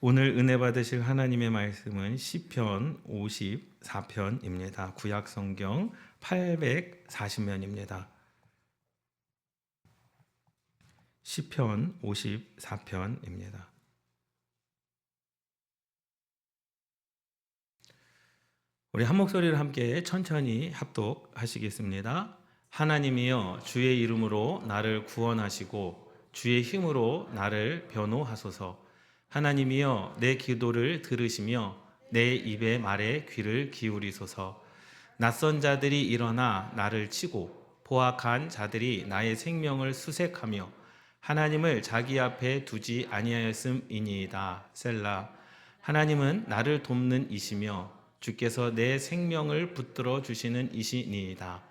오늘 은혜 받으실 하나님의 말씀은 시편 54편입니다. 구약 성경 840면입니다. 시편 54편입니다. 우리 한 목소리를 함께 천천히 합독하시겠습니다. 하나님이여 주의 이름으로 나를 구원하시고 주의 힘으로 나를 변호하소서. 하나님이여 내 기도를 들으시며 내 입의 말에 귀를 기울이소서. 낯선 자들이 일어나 나를 치고 포악한 자들이 나의 생명을 수색하며 하나님을 자기 앞에 두지 아니하였음이니이다. 셀라. 하나님은 나를 돕는 이시며 주께서 내 생명을 붙들어 주시는 이시니이다.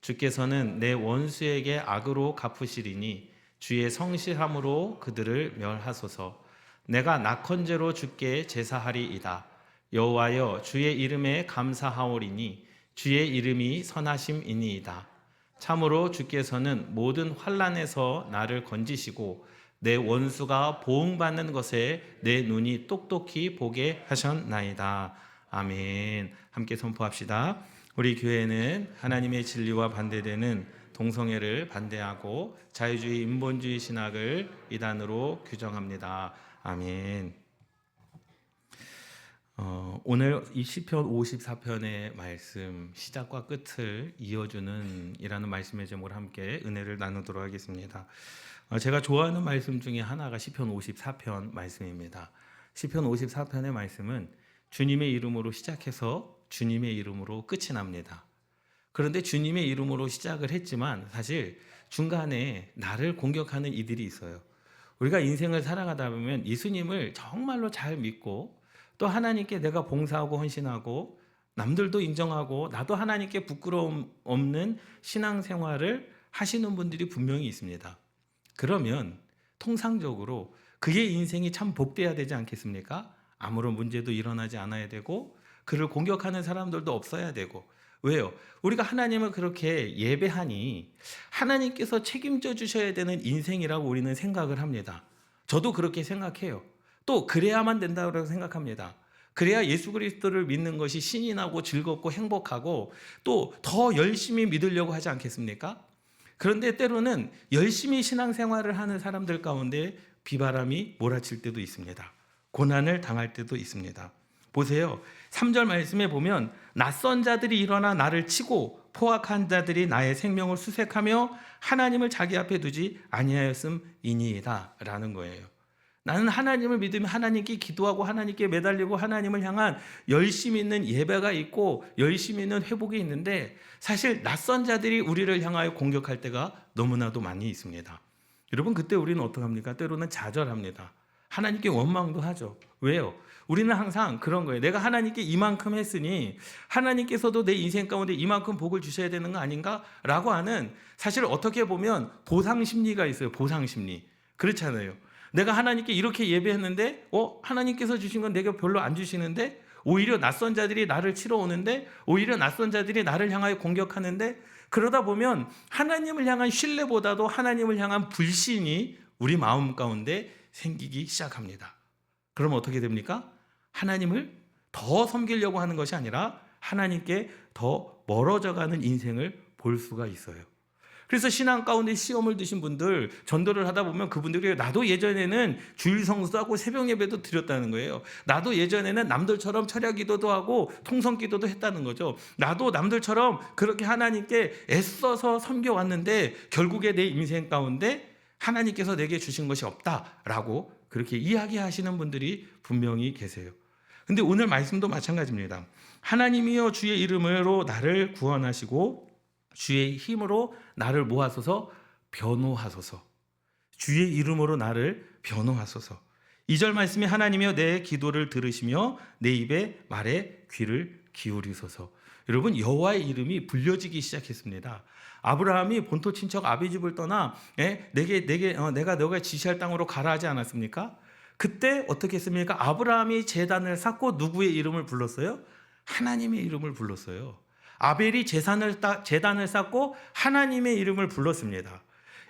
주께서는 내 원수에게 악으로 갚으시리니 주의 성실함으로 그들을 멸하소서. 내가 낙헌제로 주께 제사하리이다. 여호와여 주의 이름에 감사하오리니 주의 이름이 선하심이니이다. 참으로 주께서는 모든 환란에서 나를 건지시고 내 원수가 보응받는 것에 내 눈이 똑똑히 보게 하셨나이다. 아멘. 함께 선포합시다. 우리 교회는 하나님의 진리와 반대되는 동성애를 반대하고 자유주의 인본주의 신학을 이단으로 규정합니다. 아멘. 어, 오늘 이 시편 54편의 말씀 시작과 끝을 이어주는 이라는 말씀의 제목을 함께 은혜를 나누도록 하겠습니다. 어, 제가 좋아하는 말씀 중에 하나가 시편 54편 말씀입니다. 시편 54편의 말씀은 주님의 이름으로 시작해서 주님의 이름으로 끝이 납니다. 그런데 주님의 이름으로 시작을 했지만 사실 중간에 나를 공격하는 이들이 있어요. 우리가 인생을 살아가다 보면 예수님을 정말로 잘 믿고 또 하나님께 내가 봉사하고 헌신하고 남들도 인정하고 나도 하나님께 부끄러움 없는 신앙생활을 하시는 분들이 분명히 있습니다. 그러면 통상적으로 그의 인생이 참 복돼야 되지 않겠습니까? 아무런 문제도 일어나지 않아야 되고 그를 공격하는 사람들도 없어야 되고 왜요? 우리가 하나님을 그렇게 예배하니 하나님께서 책임져 주셔야 되는 인생이라고 우리는 생각을 합니다. 저도 그렇게 생각해요. 또 그래야만 된다고 생각합니다. 그래야 예수 그리스도를 믿는 것이 신이 나고 즐겁고 행복하고 또 더 열심히 믿으려고 하지 않겠습니까? 그런데 때로는 열심히 신앙생활을 하는 사람들 가운데 비바람이 몰아칠 때도 있습니다. 고난을 당할 때도 있습니다. 보세요. 3절 말씀에 보면 낯선 자들이 일어나 나를 치고 포악한 자들이 나의 생명을 수색하며 하나님을 자기 앞에 두지 아니하였음이니이다라는 거예요. 나는 하나님을 믿으면 하나님께 기도하고 하나님께 매달리고 하나님을 향한 열심히 있는 예배가 있고 열심히 있는 회복이 있는데 사실 낯선 자들이 우리를 향하여 공격할 때가 너무나도 많이 있습니다. 여러분 그때 우리는 어떻게 합니까? 때로는 좌절합니다. 하나님께 원망도 하죠. 왜요? 우리는 항상 그런 거예요. 내가 하나님께 이만큼 했으니 하나님께서도 내 인생 가운데 이만큼 복을 주셔야 되는 거 아닌가? 라고 하는 사실 어떻게 보면 보상 심리가 있어요. 보상 심리. 그렇잖아요. 내가 하나님께 이렇게 예배했는데, 어, 하나님께서 주신 건 내가 별로 안 주시는데, 오히려 낯선 자들이 나를 치러 오는데, 오히려 낯선 자들이 나를 향하여 공격하는데, 그러다 보면 하나님을 향한 신뢰보다도 하나님을 향한 불신이 우리 마음 가운데 생기기 시작합니다. 그럼 어떻게 됩니까? 하나님을 더 섬기려고 하는 것이 아니라 하나님께 더 멀어져 가는 인생을 볼 수가 있어요. 그래서 신앙 가운데 시험을 드신 분들 전도를 하다 보면 그분들이 나도 예전에는 주일 성수도 하고 새벽 예배도 드렸다는 거예요. 나도 예전에는 남들처럼 철야 기도도 하고 통성 기도도 했다는 거죠. 나도 남들처럼 그렇게 하나님께 애써서 섬겨 왔는데 결국에 내 인생 가운데 하나님께서 내게 주신 것이 없다라고 그렇게 이야기하시는 분들이 분명히 계세요. 근데 오늘 말씀도 마찬가지입니다. 하나님이여 주의 이름으로 나를 구원하시고 주의 힘으로 나를 모아소서 변호하소서. 주의 이름으로 나를 변호하소서. 2절 말씀이 하나님이여 내 기도를 들으시며 내 입에 말에 귀를 기울이소서. 여러분 여호와의 이름이 불려지기 시작했습니다. 아브라함이 본토 친척 아비 집을 떠나 예? 내게 내게 어, 내가 너가 지시할 땅으로 가라 하지 않았습니까? 그때 어떻게 했습니까? 아브라함이 제단을 쌓고 누구의 이름을 불렀어요? 하나님의 이름을 불렀어요. 아벨이 재산을 따, 재단을 쌓고 하나님의 이름을 불렀습니다.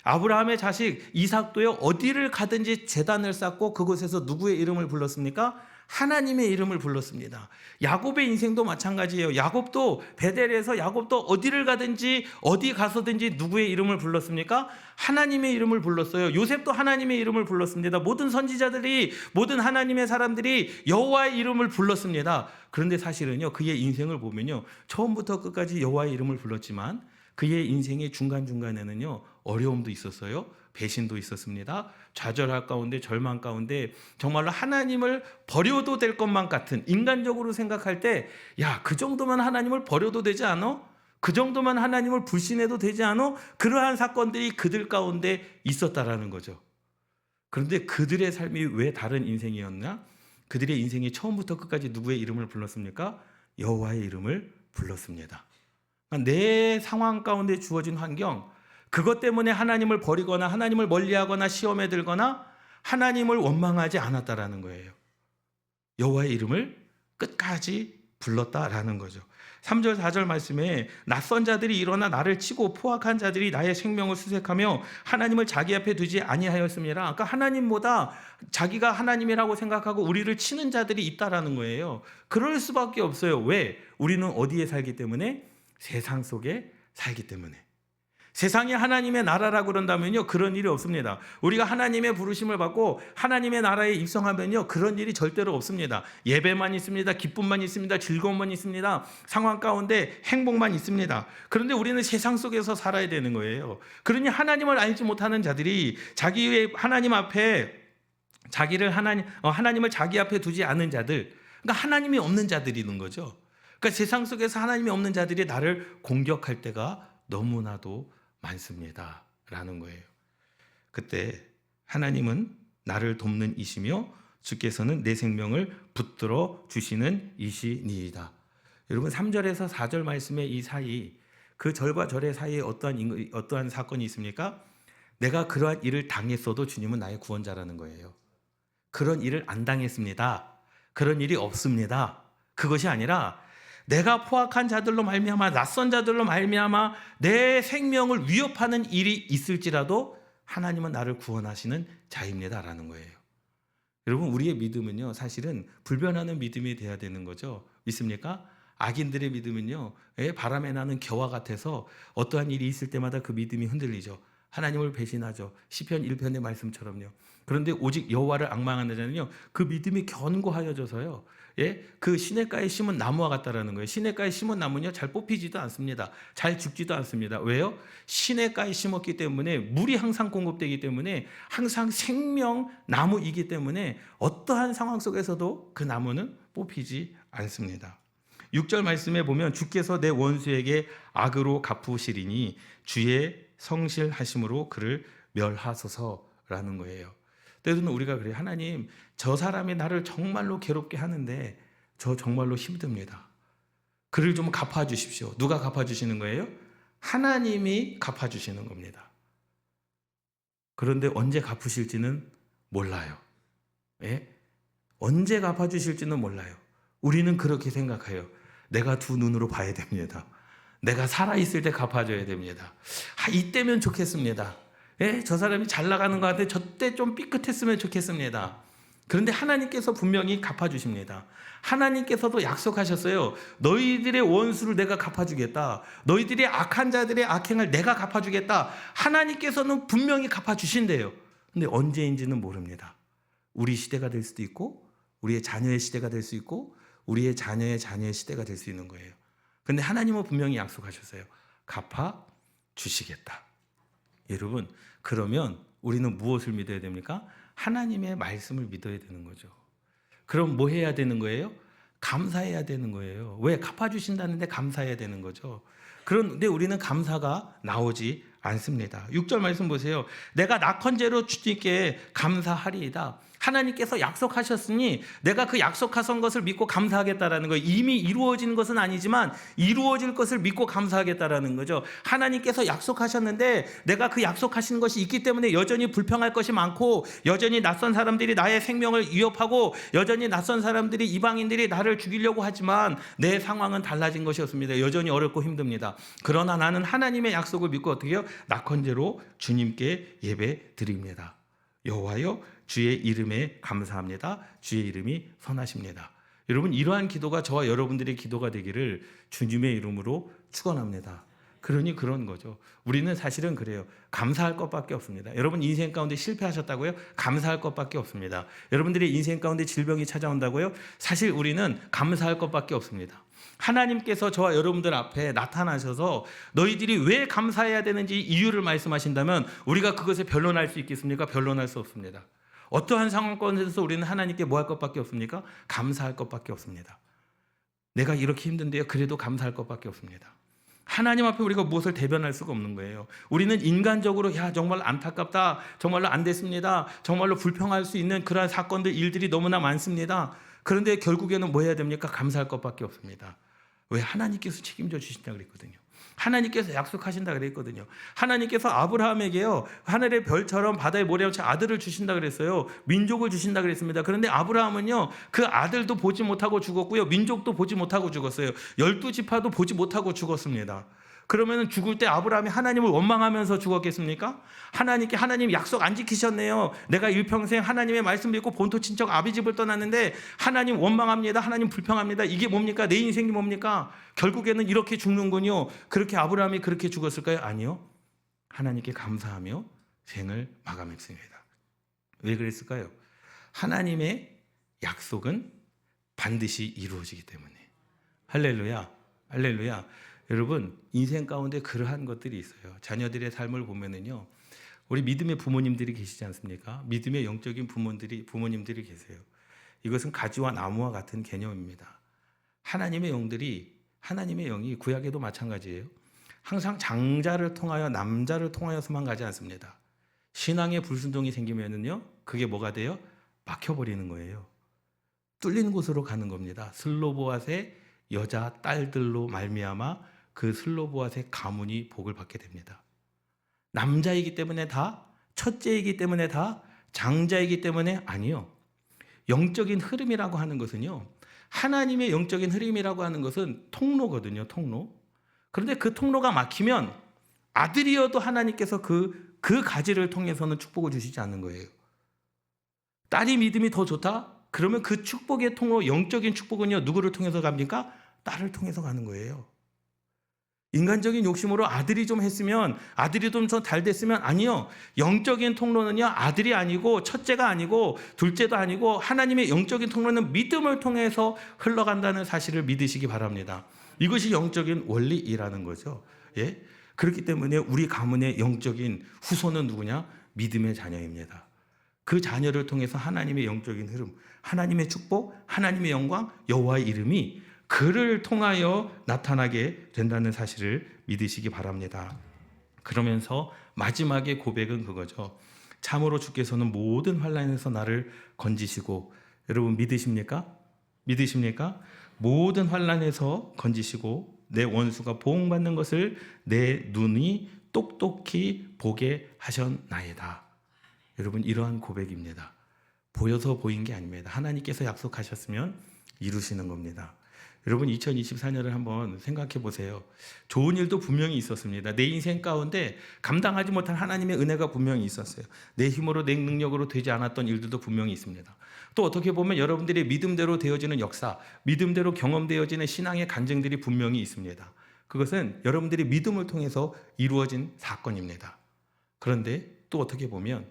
아브라함의 자식 이삭도요 어디를 가든지 재단을 쌓고 그곳에서 누구의 이름을 불렀습니까? 하나님의 이름을 불렀습니다. 야곱의 인생도 마찬가지예요. 야곱도 베델에서 야곱도 어디를 가든지 어디 가서든지 누구의 이름을 불렀습니까? 하나님의 이름을 불렀어요. 요셉도 하나님의 이름을 불렀습니다. 모든 선지자들이 모든 하나님의 사람들이 여호와의 이름을 불렀습니다. 그런데 사실은요 그의 인생을 보면요 처음부터 끝까지 여호와의 이름을 불렀지만 그의 인생의 중간 중간에는요 어려움도 있었어요. 배신도 있었습니다. 좌절할 가운데 절망 가운데 정말로 하나님을 버려도 될 것만 같은 인간적으로 생각할 때 야 그 정도만 하나님을 버려도 되지 않아? 그 정도만 하나님을 불신해도 되지 않아? 그러한 사건들이 그들 가운데 있었다라는 거죠. 그런데 그들의 삶이 왜 다른 인생이었나? 그들의 인생이 처음부터 끝까지 누구의 이름을 불렀습니까? 여호와의 이름을 불렀습니다. 그러니까 내 상황 가운데 주어진 환경, 그것 때문에 하나님을 버리거나 하나님을 멀리하거나 시험에 들거나 하나님을 원망하지 않았다라는 거예요. 여호와의 이름을 끝까지 불렀다라는 거죠. 3절 4절 말씀에 낯선 자들이 일어나 나를 치고 포악한 자들이 나의 생명을 수색하며 하나님을 자기 앞에 두지 아니하였습니다. 그러니까 하나님보다 자기가 하나님이라고 생각하고 우리를 치는 자들이 있다라는 거예요. 그럴 수밖에 없어요. 왜? 우리는 어디에 살기 때문에 세상 속에 살기 때문에. 세상이 하나님의 나라라고 그런다면요. 그런 일이 없습니다. 우리가 하나님의 부르심을 받고 하나님의 나라에 입성하면요. 그런 일이 절대로 없습니다. 예배만 있습니다. 기쁨만 있습니다. 즐거움만 있습니다. 상황 가운데 행복만 있습니다. 그런데 우리는 세상 속에서 살아야 되는 거예요. 그러니 하나님을 알지 못하는 자들이 자기의 하나님 앞에 자기를 하나님 어, 하나님을 자기 앞에 두지 않은 자들, 그러니까 하나님이 없는 자들이 있는 거죠. 그러니까 세상 속에서 하나님이 없는 자들이 나를 공격할 때가 너무나도 많습니다. 라는 거예요. 그때 하나님은 나를 돕는 이시며 주께서는 내 생명을 붙들어 주시는 이시니이다. 여러분 3절에서 4절 말씀의 이 사이 그 절과 절의 사이에 어떠한 인- 어떠한 사건이 있습니까? 내가 그러한 일을 당했어도 주님은 나의 구원자라는 거예요. 그런 일을 안 당했습니다. 그런 일이 없습니다. 그것이 아니라 내가 포악한 자들로 말미암아 낯선 자들로 말미암아 내 생명을 위협하는 일이 있을지라도 하나님은 나를 구원하시는 자입니다라는 거예요. 여러분 우리의 믿음은요 사실은 불변하는 믿음이 돼야 되는 거죠. 믿습니까? 악인들의 믿음은요 예, 바람에 나는 겨와 같아서 어떠한 일이 있을 때마다 그 믿음이 흔들리죠. 하나님을 배신하죠. 시편 1편의 말씀처럼요. 그런데 오직 여호와를 악망하는 자는요 그 믿음이 견고하여져서요 예, 그 시냇가에 심은 나무와 같다라는 거예요. 시냇가에 심은 나무는요 잘 뽑히지도 않습니다. 잘 죽지도 않습니다. 왜요? 시냇가에 심었기 때문에 물이 항상 공급되기 때문에 항상 생명 나무이기 때문에 어떠한 상황 속에서도 그 나무는 뽑히지 않습니다. 6절 말씀에 보면 주께서 내 원수에게 악으로 갚으시리니 주의 성실하심으로 그를 멸하소서라는 거예요. 때로는 우리가 그래요. 하나님, 저 사람이 나를 정말로 괴롭게 하는데 저 정말로 힘듭니다. 그를 좀 갚아 주십시오. 누가 갚아 주시는 거예요? 하나님이 갚아 주시는 겁니다. 그런데 언제 갚으실지는 몰라요. 예? 언제 갚아 주실지는 몰라요. 우리는 그렇게 생각해요. 내가 두 눈으로 봐야 됩니다. 내가 살아있을 때 갚아줘야 됩니다. 아, 이때면 좋겠습니다. 예, 저 사람이 잘 나가는 것 같아. 저때 좀 삐끗했으면 좋겠습니다. 그런데 하나님께서 분명히 갚아주십니다. 하나님께서도 약속하셨어요. 너희들의 원수를 내가 갚아주겠다. 너희들의 악한 자들의 악행을 내가 갚아주겠다. 하나님께서는 분명히 갚아주신대요. 근데 언제인지는 모릅니다. 우리 시대가 될 수도 있고, 우리의 자녀의 시대가 될 수 있고, 우리의 자녀의 자녀의 시대가 될 수 있는 거예요. 근데 하나님은 분명히 약속하셨어요. 갚아 주시겠다. 여러분, 그러면 우리는 무엇을 믿어야 됩니까? 하나님의 말씀을 믿어야 되는 거죠. 그럼 뭐 해야 되는 거예요? 감사해야 되는 거예요. 왜? 갚아주신다는데 감사해야 되는 거죠. 그런데 우리는 감사가 나오지 않습니다. 6절 말씀 보세요. 내가 낙헌제로 주님께 감사하리이다. 하나님께서 약속하셨으니 내가 그 약속하신 것을 믿고 감사하겠다라는 거예요. 이미 이루어진 것은 아니지만 이루어질 것을 믿고 감사하겠다라는 거죠. 하나님께서 약속하셨는데 내가 그 약속하신 것이 있기 때문에 여전히 불평할 것이 많고 여전히 낯선 사람들이 나의 생명을 위협하고 여전히 낯선 사람들이 이방인들이 나를 죽이려고 하지만 내 상황은 달라진 것이 없습니다. 여전히 어렵고 힘듭니다. 그러나 나는 하나님의 약속을 믿고 어떻게 해요? 낙헌제로 주님께 예배 드립니다. 여호와여 주의 이름에 감사합니다. 주의 이름이 선하십니다. 여러분 이러한 기도가 저와 여러분들의 기도가 되기를 주님의 이름으로 축원합니다. 그러니 그런 거죠. 우리는 사실은 그래요. 감사할 것밖에 없습니다. 여러분 인생 가운데 실패하셨다고요? 감사할 것밖에 없습니다. 여러분들의 인생 가운데 질병이 찾아온다고요? 사실 우리는 감사할 것밖에 없습니다. 하나님께서 저와 여러분들 앞에 나타나셔서 너희들이 왜 감사해야 되는지 이유를 말씀하신다면 우리가 그것에 변론할 수 있겠습니까? 변론할 수 없습니다. 어떠한 상황권에서 우리는 하나님께 뭐 할 것밖에 없습니까? 감사할 것밖에 없습니다. 내가 이렇게 힘든데요. 그래도 감사할 것밖에 없습니다. 하나님 앞에 우리가 무엇을 대변할 수가 없는 거예요. 우리는 인간적으로 야 정말 안타깝다, 정말로 안 됐습니다, 정말로 불평할 수 있는 그러한 사건들 일들이 너무나 많습니다. 그런데 결국에는 뭐 해야 됩니까? 감사할 것밖에 없습니다. 왜 하나님께서 책임져 주신다 그랬거든요. 하나님께서 약속하신다 그랬거든요. 하나님께서 아브라함에게요 하늘의 별처럼 바다의 모래처럼 아들을 주신다 그랬어요. 민족을 주신다 그랬습니다. 그런데 아브라함은요 그 아들도 보지 못하고 죽었고요, 민족도 보지 못하고 죽었어요. 열두 지파도 보지 못하고 죽었습니다. 그러면 죽을 때 아브라함이 하나님을 원망하면서 죽었겠습니까? 하나님께 하나님 약속 안 지키셨네요. 내가 일평생 하나님의 말씀 믿고 본토 친척 아비 집을 떠났는데 하나님 원망합니다. 하나님 불평합니다. 이게 뭡니까? 내 인생이 뭡니까? 결국에는 이렇게 죽는군요. 그렇게 아브라함이 그렇게 죽었을까요? 아니요. 하나님께 감사하며 생을 마감했습니다. 왜 그랬을까요? 하나님의 약속은 반드시 이루어지기 때문에. 할렐루야. 할렐루야. 여러분 인생 가운데 그러한 것들이 있어요. 자녀들의 삶을 보면은요. 우리 믿음의 부모님들이 계시지 않습니까? 믿음의 영적인 부모들이 부모님들이 계세요. 이것은 가지와 나무와 같은 개념입니다. 하나님의 영들이 하나님의 영이 구약에도 마찬가지예요. 항상 장자를 통하여 남자를 통하여서만 가지 않습니다. 신앙의 불순종이 생기면은요. 그게 뭐가 돼요? 막혀버리는 거예요. 뚫린 곳으로 가는 겁니다. 슬로보앗의 여자 딸들로 말미암아 그 슬로보앗의 가문이 복을 받게 됩니다. 남자이기 때문에 다 첫째이기 때문에 다 장자이기 때문에 아니요. 영적인 흐름이라고 하는 것은요. 하나님의 영적인 흐름이라고 하는 것은 통로거든요. 통로. 그런데 그 통로가 막히면 아들이어도 하나님께서 그, 그 가지를 통해서는 축복을 주시지 않는 거예요. 딸이 믿음이 더 좋다? 그러면 그 축복의 통로, 영적인 축복은요, 누구를 통해서 갑니까? 딸을 통해서 가는 거예요. 인간적인 욕심으로 아들이 좀 했으면 아들이 좀 잘 됐으면 아니요. 영적인 통로는요. 아들이 아니고 첫째가 아니고 둘째도 아니고 하나님의 영적인 통로는 믿음을 통해서 흘러간다는 사실을 믿으시기 바랍니다. 이것이 영적인 원리이라는 거죠. 예? 그렇기 때문에 우리 가문의 영적인 후손은 누구냐? 믿음의 자녀입니다. 그 자녀를 통해서 하나님의 영적인 흐름, 하나님의 축복, 하나님의 영광, 여호와의 이름이 그를 통하여 나타나게 된다는 사실을 믿으시기 바랍니다. 그러면서 마지막의 고백은 그거죠. 참으로 주께서는 모든 환란에서 나를 건지시고 여러분 믿으십니까? 믿으십니까? 모든 환란에서 건지시고 내 원수가 보응받는 것을 내 눈이 똑똑히 보게 하셨나이다. 여러분 이러한 고백입니다. 보여서 보인 게 아닙니다. 하나님께서 약속하셨으면 이루시는 겁니다. 여러분 2024년을 한번 생각해 보세요. 좋은 일도 분명히 있었습니다. 내 인생 가운데 감당하지 못한 하나님의 은혜가 분명히 있었어요. 내 힘으로 내 능력으로 되지 않았던 일들도 분명히 있습니다. 또 어떻게 보면 여러분들의 믿음대로 되어지는 역사, 믿음대로 경험되어지는 신앙의 간증들이 분명히 있습니다. 그것은 여러분들이 믿음을 통해서 이루어진 사건입니다. 그런데 또 어떻게 보면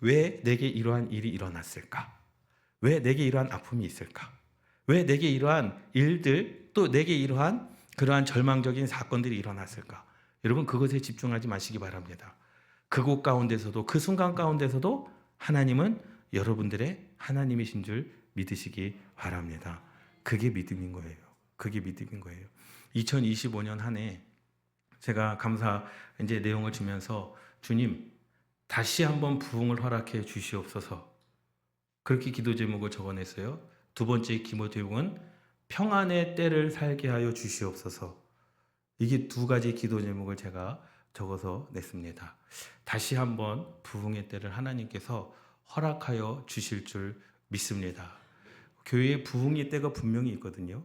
왜 내게 이러한 일이 일어났을까? 왜 내게 이러한 아픔이 있을까? 왜 내게 이러한 일들 또 내게 이러한 그러한 절망적인 사건들이 일어났을까? 여러분 그것에 집중하지 마시기 바랍니다. 그곳 가운데서도 그 순간 가운데서도 하나님은 여러분들의 하나님이신 줄 믿으시기 바랍니다. 그게 믿음인 거예요. 그게 믿음인 거예요. 2025년 한 해 제가 감사 이제 내용을 주면서 주님 다시 한번 부흥을 허락해 주시옵소서. 그렇게 기도 제목을 적어냈어요. 두 번째 제목은 평안의 때를 살게 하여 주시옵소서. 이게 두 가지 기도 제목을 제가 적어서 냈습니다. 다시 한번 부흥의 때를 하나님께서 허락하여 주실 줄 믿습니다. 교회에 부흥의 때가 분명히 있거든요.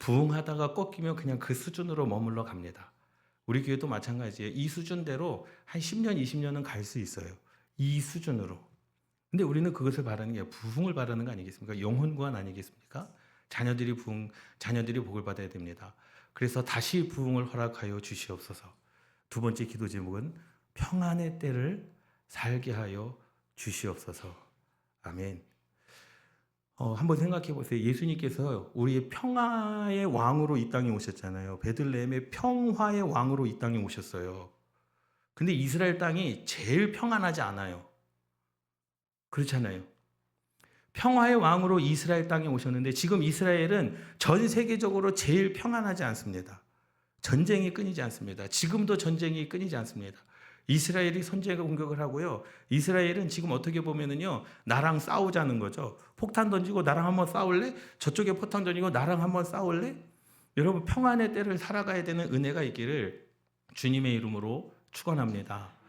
부흥하다가 꺾이면 그냥 그 수준으로 머물러 갑니다. 우리 교회도 마찬가지예요. 이 수준대로 한 10년, 20년은 갈 수 있어요. 이 수준으로. 근데 우리는 그것을 바라는 게 부흥을 바라는 거 아니겠습니까? 영혼 구원 아니겠습니까? 자녀들이 부흥, 자녀들이 복을 받아야 됩니다. 그래서 다시 부흥을 허락하여 주시옵소서. 두 번째 기도 제목은 평안의 때를 살게 하여 주시옵소서. 아멘. 어, 한번 생각해 보세요. 예수님께서 우리의 평화의 왕으로 이 땅에 오셨잖아요. 베들레헴의 평화의 왕으로 이 땅에 오셨어요. 근데 이스라엘 땅이 제일 평안하지 않아요. 그렇잖아요. 평화의 왕으로 이스라엘 땅에 오셨는데 지금 이스라엘은 전 세계적으로 제일 평안하지 않습니다. 전쟁이 끊이지 않습니다. 지금도 전쟁이 끊이지 않습니다. 이스라엘이 선제가 공격을 하고요. 이스라엘은 지금 어떻게 보면은요, 나랑 싸우자는 거죠. 폭탄 던지고 나랑 한번 싸울래? 저쪽에 폭탄 던지고 나랑 한번 싸울래? 여러분 평안의 때를 살아가야 되는 은혜가 있기를 주님의 이름으로 축원합니다.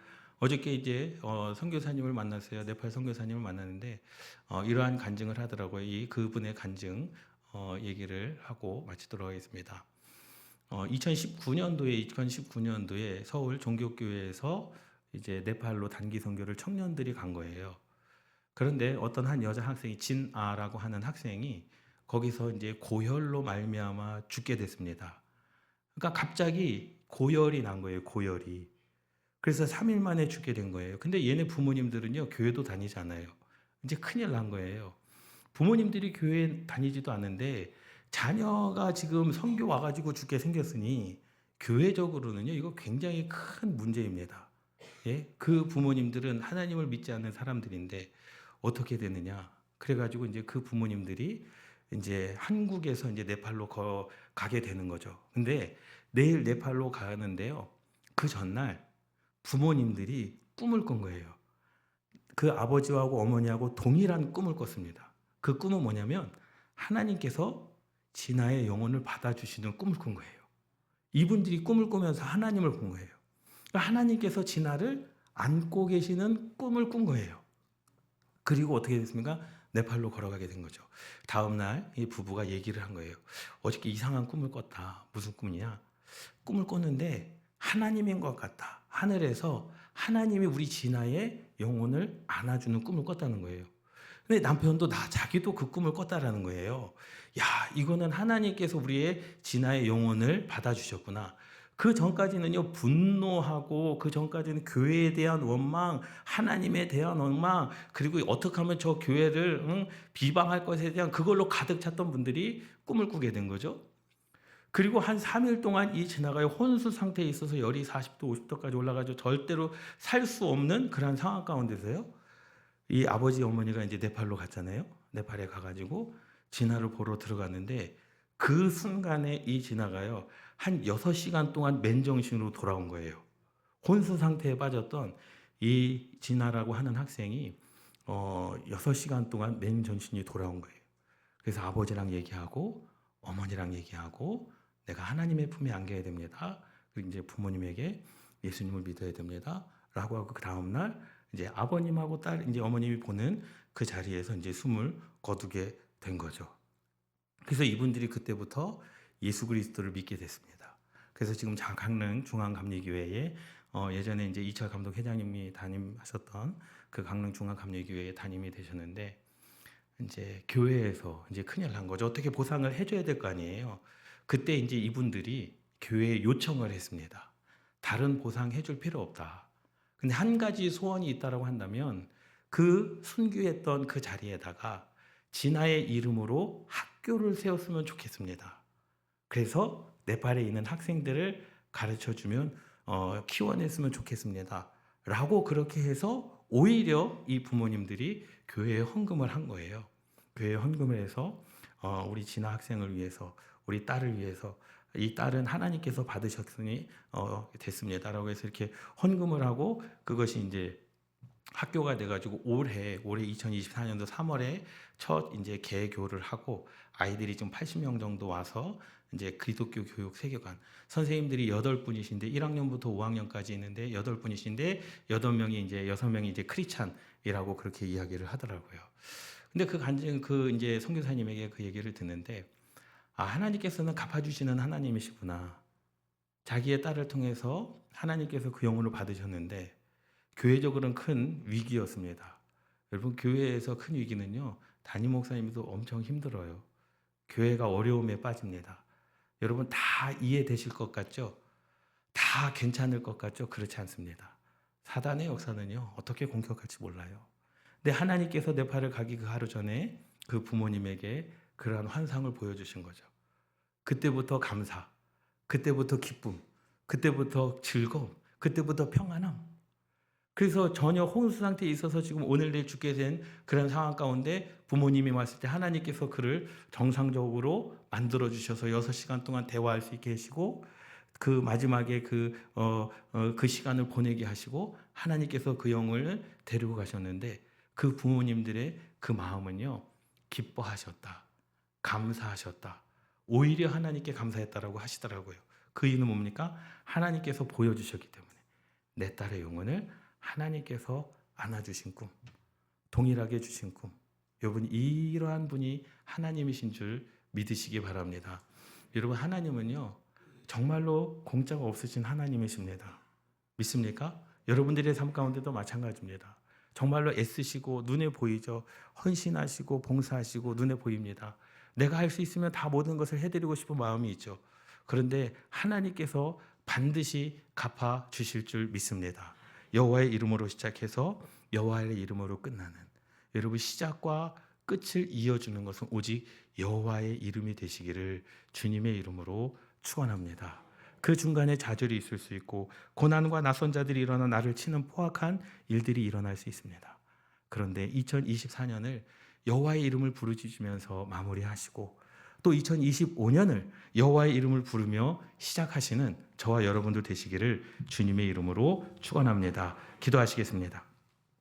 어저께 이제 어, 선교사님을 만났어요. 네팔 선교사님을 만났는데 어, 이러한 간증을 하더라고요. 이 그분의 간증 어, 얘기를 하고 마치도록 하겠습니다. 어, 2019년도에 2019년도에 서울 종교교회에서 이제 네팔로 단기 선교를 청년들이 간 거예요. 그런데 어떤 한 여자 학생이 진아라고 하는 학생이 거기서 이제 고혈로 말미암아 죽게 됐습니다. 그러니까 갑자기 고열이 난 거예요. 고열이. 그래서 3일 만에 죽게 된 거예요. 근데 얘네 부모님들은요, 교회도 다니잖아요. 이제 큰일 난 거예요. 부모님들이 교회 다니지도 않는데 자녀가 지금 성교 와가지고 죽게 생겼으니 교회적으로는요, 이거 굉장히 큰 문제입니다. 예? 그 부모님들은 하나님을 믿지 않는 사람들인데 어떻게 되느냐? 그래가지고 이제 그 부모님들이 이제 한국에서 이제 네팔로 거, 가게 되는 거죠. 근데 내일 네팔로 가는데요. 그 전날 부모님들이 꿈을 꾼 거예요. 그 아버지하고 어머니하고 동일한 꿈을 꿨습니다. 그 꿈은 뭐냐면 하나님께서 진아의 영혼을 받아주시는 꿈을 꾼 거예요. 이분들이 꿈을 꾸면서 하나님을 본 거예요. 그러니까 하나님께서 진아를 안고 계시는 꿈을 꾼 거예요. 그리고 어떻게 됐습니까? 네팔로 걸어가게 된 거죠. 다음 날 이 부부가 얘기를 한 거예요. 어저께 이상한 꿈을 꿨다. 무슨 꿈이냐? 꿈을 꿨는데 하나님인 것 같다. 하늘에서 하나님이 우리 진아의 영혼을 안아주는 꿈을 꿨다는 거예요. 근데 남편도 나 자기도 그 꿈을 꿨다라는 거예요. 야, 이거는 하나님께서 우리의 진아의 영혼을 받아주셨구나. 그 전까지는요, 분노하고, 그 전까지는 교회에 대한 원망, 하나님에 대한 원망, 그리고 어떻게 하면 저 교회를 응, 비방할 것에 대한 그걸로 가득 찼던 분들이 꿈을 꾸게 된 거죠. 그리고 한 3일 동안 이 진아가 혼수 상태에 있어서 열이 40도, 50도까지 올라가지고 절대로 살 수 없는 그런 상황 가운데서요. 이 아버지 어머니가 이제 네팔로 갔잖아요. 네팔에 가가지고 진아를 보러 들어갔는데 그 순간에 이 진아가요. 한 6시간 동안 맨정신으로 돌아온 거예요. 혼수 상태에 빠졌던 이 진아라고 하는 학생이 어 6시간 동안 맨정신이 돌아온 거예요. 그래서 아버지랑 얘기하고 어머니랑 얘기하고 내가 하나님의 품에 안겨야 됩니다. 그리고 이제 부모님에게 예수님을 믿어야 됩니다. 라고 하고 그 다음 날 이제 아버님하고 딸 이제 어머님이 보는 그 자리에서 이제 숨을 거두게 된 거죠. 그래서 이분들이 그때부터 예수 그리스도를 믿게 됐습니다. 그래서 지금 강릉 중앙감리교회에 어 예전에 이제 이철 감독 회장님이 담임하셨던 그 강릉 중앙감리교회에 담임이 되셨는데 이제 교회에서 이제 큰일 난 거죠. 어떻게 보상을 해줘야 될 거 아니에요. 그때 이제 이분들이 교회에 요청을 했습니다. 다른 보상 해 줄 필요 없다. 근데 한 가지 소원이 있다라고 한다면 그 순교했던 그 자리에다가 진아의 이름으로 학교를 세웠으면 좋겠습니다. 그래서 네팔에 있는 학생들을 가르쳐 주면 어, 키워냈으면 좋겠습니다. 라고 그렇게 해서 오히려 이 부모님들이 교회에 헌금을 한 거예요. 교회에 헌금을 해서 어, 우리 진아 학생을 위해서 우리 딸을 위해서 이 딸은 하나님께서 받으셨으니 어, 됐습니다라고 해서 이렇게 헌금을 하고 그것이 이제 학교가 돼가지고 올해 올해 2024년도 3월에 첫 이제 개교를 하고 아이들이 지금 80명 정도 와서 이제 기독교 교육 세계관 선생님들이 여덟 분이신데 1학년부터 5학년까지 있는데 여덟 분이신데 여덟 명이 이제 여섯 명이 이제 크리찬이라고 그렇게 이야기를 하더라고요. 근데 그 간증 그 이제 선교사님에게 그 얘기를 듣는데 아 하나님께서는 갚아주시는 하나님이시구나. 자기의 딸을 통해서 하나님께서 그 영혼을 받으셨는데 교회적으로는 큰 위기였습니다. 여러분 교회에서 큰 위기는요 담임 목사님도 엄청 힘들어요. 교회가 어려움에 빠집니다. 여러분 다 이해되실 것 같죠? 다 괜찮을 것 같죠? 그렇지 않습니다. 사단의 역사는요 어떻게 공격할지 몰라요. 근데 하나님께서 내 팔을 가기 그 하루 전에 그 부모님에게 그러한 환상을 보여주신 거죠. 그때부터 감사, 그때부터 기쁨, 그때부터 즐거움, 그때부터 평안함. 그래서 전혀 혼수 상태에 있어서 지금 오늘 내일 죽게 된 그런 상황 가운데 부모님이 왔을 때 하나님께서 그를 정상적으로 만들어 주셔서 6시간 동안 대화할 수 있게 하시고 그 마지막에 그, 어, 어, 그 시간을 보내게 하시고 하나님께서 그 영을 데리고 가셨는데 그 부모님들의 그 마음은요 기뻐하셨다 감사하셨다 오히려 하나님께 감사했다라고 하시더라고요. 그 이유는 뭡니까? 하나님께서 보여주셨기 때문에. 내 딸의 영혼을 하나님께서 안아주신 꿈 동일하게 주신 꿈. 여러분 이러한 분이 하나님이신 줄 믿으시기 바랍니다. 여러분 하나님은요 정말로 공짜가 없으신 하나님이십니다. 믿습니까? 여러분들의 삶 가운데도 마찬가지입니다. 정말로 애쓰시고 눈에 보이죠. 헌신하시고 봉사하시고 눈에 보입니다. 내가 할 수 있으면 다 모든 것을 해드리고 싶은 마음이 있죠. 그런데 하나님께서 반드시 갚아 주실 줄 믿습니다. 여호와의 이름으로 시작해서 여호와의 이름으로 끝나는 여러분 시작과 끝을 이어주는 것은 오직 여호와의 이름이 되시기를 주님의 이름으로 축원합니다. 그 중간에 좌절이 있을 수 있고 고난과 낯선 자들이 일어나 나를 치는 포악한 일들이 일어날 수 있습니다. 그런데 2024년을 여호와의 이름을 부르짖으면서 마무리하시고 또 2025년을 여호와의 이름을 부르며 시작하시는 저와 여러분들 되시기를 주님의 이름으로 축원합니다. 기도하시겠습니다.